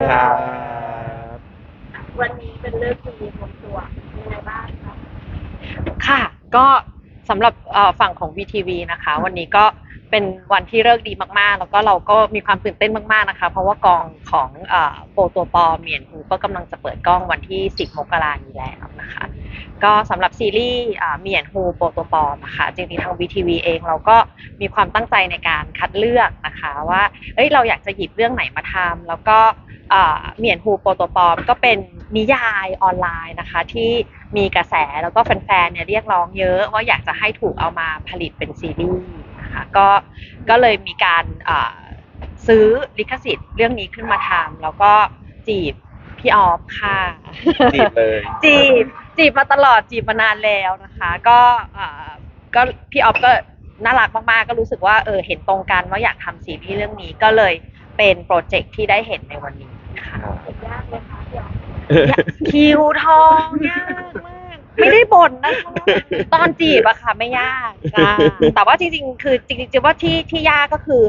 ครับวันนี้เป็นเรื่องดีของตัวยังไงบ้างคะค่ะ ก็สำหรับเอ่อฝั่งของ VTV นะคะ วันนี้ก็เป็นวันที่เลิกษ์ดีมากๆ แล้วก็เราก็มีความตื่นเต้นมากๆนะคะ เพราะว่ากองของเอ่อโปรตัวปอเมียนฮูก็กำลังจะเปิดกล้องวันที่ 10 มกราคมนี้แล้วนะคะ ก็สำหรับซีรีส์อ่าเมียนฮูโปรตัวปอนะคะจริงๆทาง VTV เองเราก็มีความตั้งใจในการคัดเลือกนะคะ ว่าเอ้ยเราอยากจะหยิบเรื่องไหนมาทำแล้วก็ อ่าเมียนฮูโปรตัวปอม ก็เป็นนิยายออนไลน์นะคะ ที่มีกระแสแล้วก็แฟนๆเนี่ยเรียกร้องเยอะว่าอยากจะให้ถูกเอามาผลิตเป็นซีรีส์นะคะก็ก็เลยมีการอ่าซื้อลิขสิทธิ์เรื่องนี้ขึ้นมาทำแล้วก็จีบพี่ออฟค่ะ จีบเลยจีบจีบมาตลอดจีบมานานแล้วนะคะ ก็อ่าก็พี่ออฟก็น่ารักมากๆ ก็รู้สึกว่าเออเห็นตรงกันว่าอยากทำซีรีส์เรื่องนี้ก็เลยเป็นโปรเจกต์ที่ได้เห็นในวันนี้ ค่ะเห็นยากไหมคะพี่อ๋อมคิวทองยากมากไม่ได้บ่นนะคะตอนจีบอะค่ะ ไม่ยากจ้าแต่ว่าจริงๆ คือจริงๆจะว่าที่ที่ยากก็คือ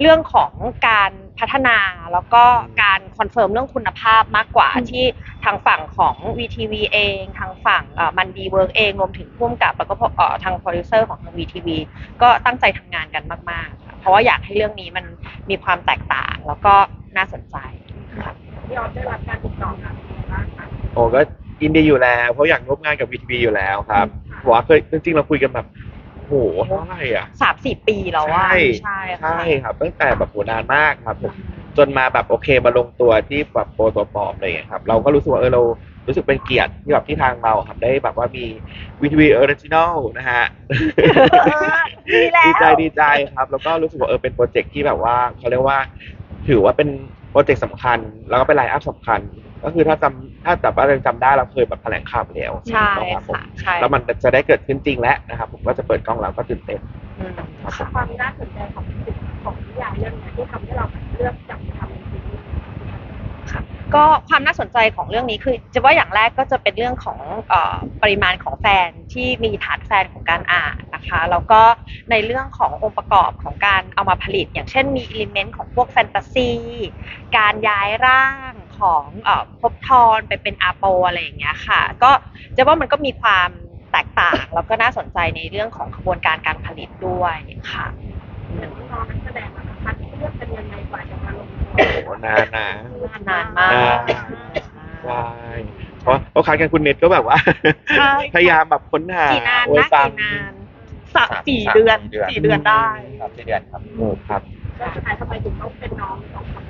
เรื่องของการพัฒนาแล้วก็การคอนเฟิร์มเรื่องคุณภาพมากกว่าที่ทางฝั่งของ VTV เอง ทางฝั่งเอ่อมันดีเวิร์กเองรวมถึงพ่วงกับแล้วก็เอ่อทางโปรดิวเซอร์ของทาง VTV ก็ตั้งใจทำงานกันมากๆค่ะเพราะว่าอยากให้เรื่องนี้มันมีความแตกต่างแล้วก็น่าสนใจค่ะ พี่อ๋อมได้รับการติดต่อมาเป็นยังไงบ้างคะโอ้ก็ยินดีอยู่แล้ว เพราะอยากร่วมงานกับวีทีวีอยู่แล้วครับเพราะว่าเคยจริงๆเราคุยกันแบบโหเท่าไหร่อะสามสี่ปีแล้วว่าใช่ใช่ค่ะใช่ครับ ตั้งแต่แบบโหนานมากครับผมจนมาแบบโอเคมาลงตัวที่แบบโปรตัวปลอมอะไรอย่างเงี้ยครับ เราก็รู้สึกว่าเออเรารู้สึกเป็นเกียรติที่แบบที่ทางเราครับได้แบบว่ามีวีทีวีออริจินอลนะฮะดีแล้วดีใจดีใจครับ แล้วก็รู้สึกว่าเออเป็นโปรเจกต์ที่แบบว่าเขาเรียกว่าถือว่าเป็น โปรเจกต์สำคัญ แล้วก็เป็นไลน์อัพสำคัญ ก็คือถ้าจำถ้าแต่ว่ายังจำได้เราเคยแบบแถลงข่าวไปแล้วใช่นะครับผมค่ะใช่แล้วมันจะได้เกิดขึ้นจริงแล้วนะครับ ผมก็จะเปิดกล้องแล้วก็ตื่นเต้นอืมครับผมความน่าสนใจของของนิยายเรื่องนี้ที่ทำให้เราเลือกจับทำเป็นซีรีส์ ก็ความน่าสนใจของเรื่องนี้คือจะว่าอย่างแรกก็จะเป็นเรื่องของอปริมาณของแฟนที่มีฐานแฟนของการอ่านนะคะแล้วก็ในเรื่องขององค์ประกอบของการเอามาผลิต อย่างเช่นมีอิเลเมนต์ของพวกแฟนตาซีการย้ายร่างของออภพทรไปเป็นอาโปอะไรอย่างเงี้ยค่ะ ก็จะว่ามันก็มีความแตกต่างแล้วก็น่าสนใจในเรื่องของกระบวนการการผลิตด้วยค่ะอย่งที่น้องนักแสดงอะคะเลือกกันยังไงกว่าจะมาลง โอ้โหนานนะนานมากนานใช่เพราะเพราะครั้งกันคุณเน็ตก็แบบว่า ใช่ พยายามแบบค้นหากี่นานโอ้ยนะฟังกี่นานสามสี่เดือนสี่เดือนได้ ครับสี่เดือนครับโอ้ครับ แล้วสุดท้ายทำไมถึงต้องเป็นน้องสองคน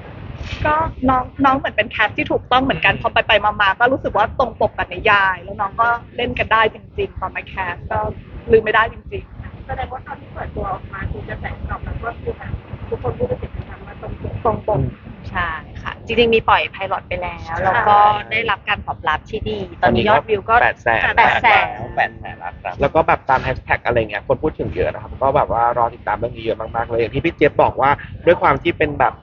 ก็น้องน้องเหมือนเป็นแคสที่ถูกต้องเหมือนกันพอไปไปๆมาๆก็รู้สึกว่าตรงปกกับนิยาย แล้วน้องก็เล่นกันได้จริง ๆ ตอนมาแคสก็ลืมไม่ได้จริง แสดงว่าตอนที่เปิดตัวออกมาคือกระแสตอบรับก็คือแบบทุกคนพูดเป็นเสียงเดียวกันว่า ตรงปกๆตรงปกใช่ค่ะ จริงๆมีปล่อยไพลอตไปแล้วแล้วก็ได้รับการตอบรับที่ดี ตอนนี้ยอดวิวก็แปดแสนแปดแสนแปดแสนแล้วครับแล้วก็แบบตามแฮชแท็กอะไรเงี้ยคนพูดถึงเยอะนะครับ ก็แบบว่ารอติดตามเรื่องนี้เยอะมากๆเลยอย่างที่พี่เจี๊ยบบอกว่าด้วยความที่เป็นแบบ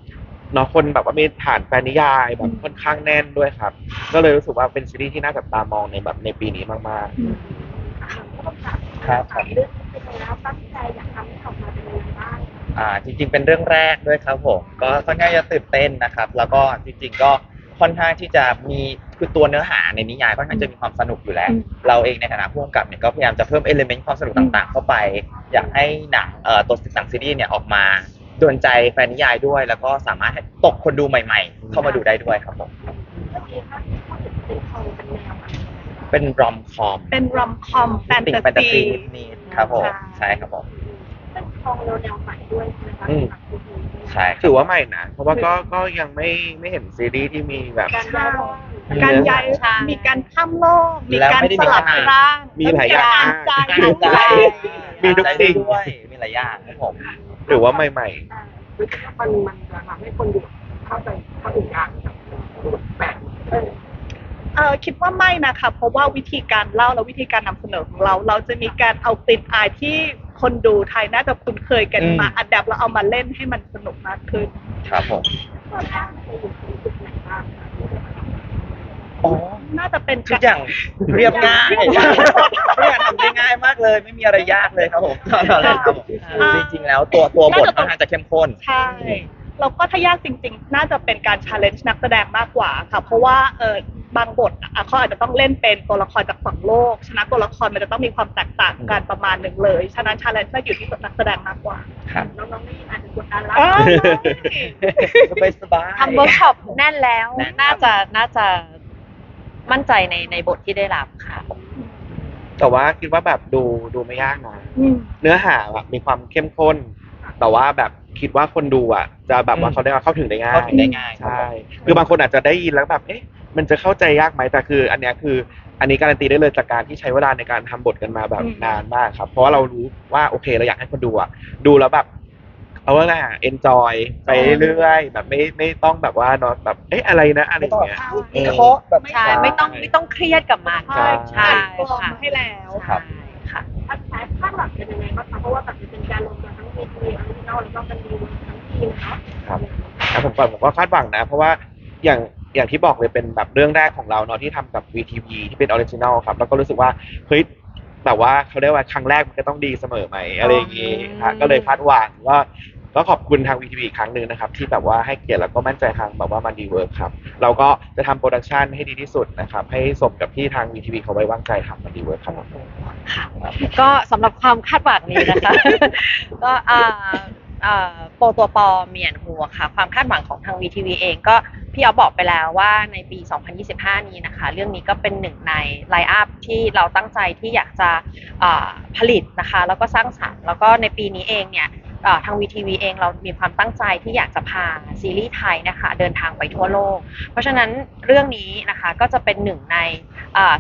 เนาะคนแบบว่ามีฐานแฟนนิยายแบบค่อนข้างแน่นด้วยครับ ก็เลยรู้สึกว่าเป็นซีรีส์ที่น่าจับตามองในแบบในปีนี้มากผู้กำกับครับเรื่องนี้เป็นแล้วตั้งใจอยากทำให้ออกมา อ่าจริง ๆ เป็นเรื่องแรกด้วยครับผมก็ค่อนข้างจะตื่นเต้นนะครับ แล้วก็จริง ๆ ก็ค่อนข้างที่จะมีคือตัวเนื้อหาในนิยายค่อนข้างจะมีความสนุกอยู่แล้วอืมเราเองในฐานะผู้กำกับเนี่ยก็พยายามจะเพิ่มเอลิเมนต์ความสนุกต่างๆ เข้าไป อยากให้หนังเอ่อตัวหนังซีรีส์เนี่ยออกมาโดนใจแฟนนิยายด้วย แล้วก็สามารถให้ตกคนดูใหม่ ๆ เข้ามาดูได้ด้วยครับผมเมื่อกี้ถ้าพูดถึงเป็นทองเป็นแนวอะไรเป็นรอมคอมเป็นรอมคอมแฟนติ่งตาแฟนตาซีซีนิดๆครับผมใช่ใช่ครับผมเป็น ทองแนวแนวใหม่ด้วยใช่ไหมคะอืมสำหรับคุณผู้ชมใช่คๆรับถือว่าใหม่นะเพราะว่าก็ก็ยังไม่ไม่เห็นซีรีส์ที่มีแบบ การย้ายร่างการย้ายใช่ มีการข้ามโลก มีแล้วการไม่ได้สมีลับทหาร ร่างมีหลายอย่างใจมีใจ มีทุกสิ่ง ด้วยมีหลายอย่างครับผมหรือว่าใหม่อ่าวิธีมันมันจะทำให้คนดูเข้าใจเข้าถึงงานแบบแบบเออ เออคิดว่าไม่นะคะ เพราะว่าวิธีการเล่าและวิธีการนำเสนอของเรา เราจะมีการเอากลิ่นอายที่ คนดูไทยน่าจะคุ้นเคยกันอืมมา อัดแอปแล้วเอามาเล่นให้มันสนุกมากขึ้น ครับผมตอนแรกมันจะอยู่ตรงจุดไหนบ้างคะอ๋อน่าจะเป็นทุกอย่างเรียบง่ายทุกอย่างทำได้ง่ายมากเลย ไม่มีอะไรยากเลยครับผมตอนแรกครับผมจริงๆ แล้วตัวตัวบทค่อนข้างจะเข้มข้น ใช่เราก็ถ้ายากจริง ๆ น่าจะเป็นการ challenge นักแสดงมากกว่าค่ะ เพราะว่าเออ บางบทอะเขาอาจจะต้องเล่นเป็นตัวละครจากฝั่งโลก ฉะนั้นตัวละครมันจะต้องมีความแตกต่างกันประมาณหนึ่งเลย ฉะนั้น challenge น่าอยู่ที่นักแสดงมากกว่าครับน้องๆนี่อาจจะกดดันแล้วเออสบายสบายทำเวิร์กช็อปแน่นแล้วแน่นครับน่าจะน่าจะมั่นใจในในบทที่ได้รับค่ะ แต่ว่าคิดว่าแบบดูดูไม่ยากนะอืมเนื้อหาแบบมีความเข้มข้น แต่ว่าแบบคิดว่าคนดูอะ จะแบบว่าเขาได้เข้าถึงได้ง่ายเข้าถึงได้ง่ายครับใช่คือบางคนอาจจะได้ยินแล้วแบบเอ๊ะ มันจะเข้าใจยากไหมแต่คือ อันเนี้ยคือ อันนี้การันตีได้เลยจากการที่ใช้เวลาในการทำบทกันมาแบบอืมนานมากครับ เพราะว่าเรารู้ว่าโอเคเราอยากให้คนดูอะดูแล้วแบบเอาว่าไงอะ enjoy ไปเรื่อยๆแบบไม่ไม่ต้องแบบว่านอนแบบเอ๊ะอะไรนะอะไรอย่างเงี้ยวิเคราะห์แบบใช่ไม่ต้องไม่ต้องเครียดกับมันใช่ใช่กรองค่ะมาให้แล้วใช่ค่ะถ้าแพ้คาดหวังเป็นยังไงบ้างคะเพราะว่าแบบมันเป็นการรวมกันทั้งมีทีออริจินอลแล้วก็เป็นดีทั้งทีมเนาะครับแต่ผมก่อนผมก็คาดหวังนะ เพราะว่าอย่าง อย่างที่บอกเลยเป็นแบบเรื่องแรกของเราเนาะที่ทำกับ VTV ที่เป็นออริจินัลครับ แล้วก็รู้สึกว่าเฮ้ยแบบว่าเขาเรียกว่าครั้งแรกมันก็ต้องดีเสมอไหมอะไรอย่างงี้อืมฮะก็เลยคาดหวังว่าก็ขอบคุณทาง VTV อีกครั้งหนึ่งนะครับ ที่แบบว่าให้เกียรติแล้วก็มั่นใจทางแบบว่ามันดีเวิร์กครับเราก็จะทำโปรดักชันให้ดีที่สุดนะครับ ให้สมกับที่ทาง VTV เขาไว้วางใจทำมันดีเวิร์กครับค่ะก็สำหรับความคาดหวังนี้นะคะ ก็อ่าอ่า โปรตัวปอเมียนหัวค่ะ ความคาดหวังของทาง VTV เองก็พี่เอาบอกไปแล้วว่าในปี 2025 นี้นะคะ เรื่องนี้ก็เป็นหนึ่งในไลน์อัพที่เราตั้งใจที่อยากจะผลิตนะคะ แล้วก็สร้างสรรค์แล้วก็ในปีนี้เองเนี่ยทาง VTV เองเรามีความตั้งใจที่อยากจะพาซีรีส์ไทยนะคะเดินทางไปทั่วโลก เพราะฉะนั้นเรื่องนี้นะคะก็จะเป็นหนึ่งใน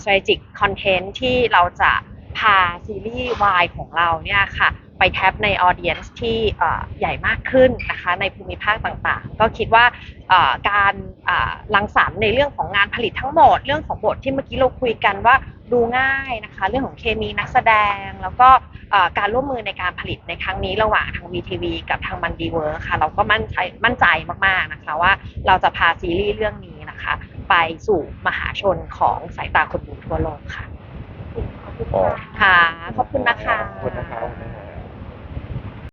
strategic content ที่เราจะพาซีรีส์วายของเราเนี่ยค่ะ ไปแท็บในออเดียนซ์ที่เอ่อใหญ่มากขึ้นนะคะในภูมิภาคต่างๆ ก็คิดว่าเอ่อการอ่ารังสรรค์ในเรื่องของงานผลิตทั้งหมด เรื่องของบทที่เมื่อกี้เราคุยกันว่าดูง่ายนะคะเรื่องของเคมีนักแสดง แล้วก็เอ่อการร่วมมือในการผลิตในครั้งนี้ระหว่างทาง VTV กับทางมันดีเวิร์ค่ะเราก็มั่นใจมั่นใจมากๆนะคะว่าเราจะพาซีรีส์เรื่องนี้นะคะ ไปสู่มหาชนของสายตาคนดูทั่วโลกค่ะขอบคุณอ๋อค่ะค่ะ ขอบคุณนะคะ